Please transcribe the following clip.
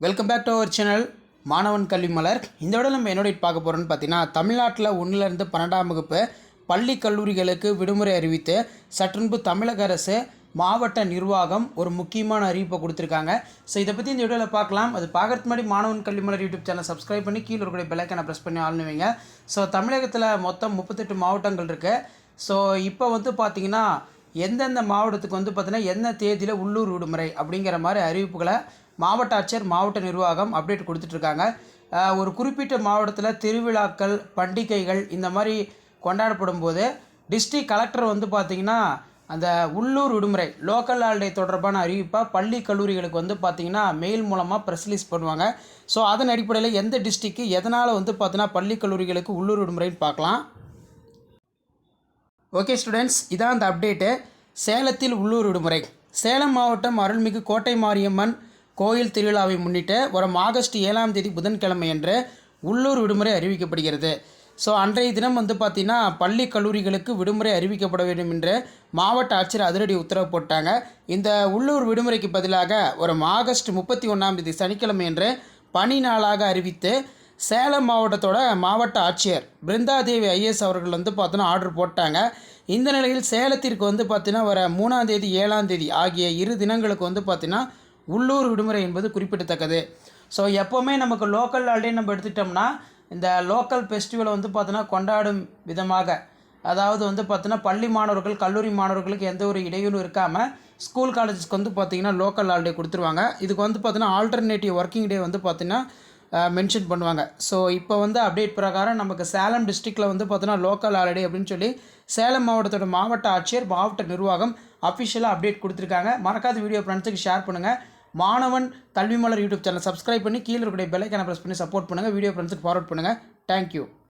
Welcome back to our channel Manavan Kalvi Malar இந்த விட நம்ம என்னோட பார்க்க போகிறோம்னு பார்த்தீங்கன்னா தமிழ்நாட்டில் ஒன்றிலிருந்து பன்னெண்டாம் வகுப்பு பள்ளி கல்லூரிகளுக்கு விடுமுறை அறிவித்து சற்றுன்பு தமிழக அரசு மாவட்ட நிர்வாகம் ஒரு முக்கியமான அறிவிப்பை கொடுத்துருக்காங்க. ஸோ இதை பற்றி இந்த வீடியோவில் பார்க்கலாம். அது பார்க்கறதுக்கு முன்னாடி மாணவன் கல்வி மலர் யூடியூப் சேனல் சப்ஸ்கிரைப் பண்ணி கீழே இருக்கிற பெல்லைக்கான ப்ரெஸ் பண்ணி ஆளுவீங்க வைங்க. ஸோ தமிழகத்தில் மொத்தம் முப்பத்தெட்டு மாவட்டங்கள் இருக்குது ஸோ இப்போ வந்து பார்த்தீங்கன்னா எந்தெந்த மாவட்டத்துக்கு வந்து பார்த்திங்கன்னா என்ன தேதியில் உள்ளூர் விடுமுறை அப்படிங்கிற மாதிரி அறிவிப்புகளை மாவட்ட ஆட்சியர் மாவட்ட நிர்வாகம் அப்டேட் கொடுத்துட்ருக்காங்க. ஒரு குறிப்பிட்ட மாவட்டத்தில் திருவிழாக்கள் பண்டிகைகள் இந்த மாதிரி கொண்டாடப்படும் போது டிஸ்ட்ரிக்ட் கலெக்டர் வந்து பார்த்திங்கன்னா அந்த உள்ளூர் விடுமுறை லோக்கல் ஹாலிடே தொடர்பான அறிவிப்பாக பள்ளி கல்லூரிகளுக்கு வந்து பார்த்திங்கன்னா மெயில் மூலமாக ப்ரெஸ் ரிலீஸ் பண்ணுவாங்க. ஸோ அதன் அடிப்படையில் எந்த டிஸ்ட்ரிக்கு எதனால் வந்து பார்த்தீங்கன்னா பள்ளி கல்லூரிகளுக்கு உள்ளூர் விடுமுறைன்னு பார்க்கலாம் ஓகே ஸ்டூடெண்ட்ஸ் இதான் அந்த அப்டேட்டு சேலத்தில் உள்ளூர் விடுமுறை. சேலம் மாவட்டம் அருள்மிகு கோட்டை மாரியம்மன் கோயில் திருவிழாவை முன்னிட்டு வரும் ஆகஸ்ட் ஏழாம் தேதி புதன்கிழமை என்று உள்ளூர் விடுமுறை அறிவிக்கப்படுகிறது. ஸோ அன்றைய தினம் வந்து பார்த்திங்கன்னா பள்ளி கல்லூரிகளுக்கு விடுமுறை அறிவிக்கப்பட வேண்டும் என்று மாவட்ட ஆட்சியர் அதிரடி உத்தரவு போட்டாங்க. இந்த உள்ளூர் விடுமுறைக்கு பதிலாக வரும் ஆகஸ்ட் முப்பத்தி ஒன்றாம் தேதி சனிக்கிழமை என்று பணி நாளாக அறிவித்து சேலம் மாவட்டத்தோட மாவட்ட ஆட்சியர் பிருந்தாதேவி ஐஏஎஸ் அவர்கள் வந்து பார்த்தோன்னா ஆர்டர் போட்டாங்க. இந்த நிலையில் சேலத்திற்கு வந்து பார்த்திங்கன்னா வர மூணாம் தேதி ஏழாம் தேதி ஆகிய இரு தினங்களுக்கு வந்து பார்த்திங்கன்னா உள்ளூர் விடுமுறை என்பது குறிப்பிடத்தக்கது. ஸோ எப்போவுமே நமக்கு லோக்கல் ஹாலிடே நம்ம எடுத்துக்கிட்டோம்னா இந்த லோக்கல் ஃபெஸ்டிவலை வந்து பார்த்தோன்னா கொண்டாடும் விதமாக. அதாவது வந்து பார்த்தோன்னா பள்ளி மாணவர்கள் கல்லூரி மாணவர்களுக்கு எந்த ஒரு இடையூறும் இருக்காமல் ஸ்கூல் காலேஜஸ்க்கு வந்து பார்த்தீங்கன்னா லோக்கல் ஹாலிடே கொடுத்துருவாங்க. இதுக்கு வந்து பார்த்தோன்னா ஆல்டர்னேட்டிவ் ஒர்க்கிங் டே வந்து பார்த்திங்கன்னா மென்ஷன் பண்ணுவாங்க. ஸோ இப்போ வந்து அப்டேட் பிரகாரம் நமக்கு சேலம் டிஸ்ட்ரிக்டில் வந்து பார்த்தோன்னா லோக்கல் ஹாலிடே அப்படின்னு சொல்லி சேலம் மாவட்டத்தோட மாவட்ட ஆட்சியர் மாவட்ட நிர்வாகம் அஃபிஷியலாக அப்டேட் கொடுத்துருக்காங்க. மறக்காத வீடியோ ஃப்ரெண்ட்ஸுக்கு ஷேர் பண்ணுங்கள் மாணவன் கல்வி மலர் யூடியூப் சேனல் சப்ஸ்கிரைப் பண்ணி கீழே இருக்கக்கூடிய பெல்லைக்கான ப்ரெஸ் பண்ணி சப்போர்ட் பண்ணுங்கள் வீடியோ ஃப்ரெண்ட்ஸுக்கு ஃபார்வர்ட் பண்ணுங்கள் தேங்க்யூ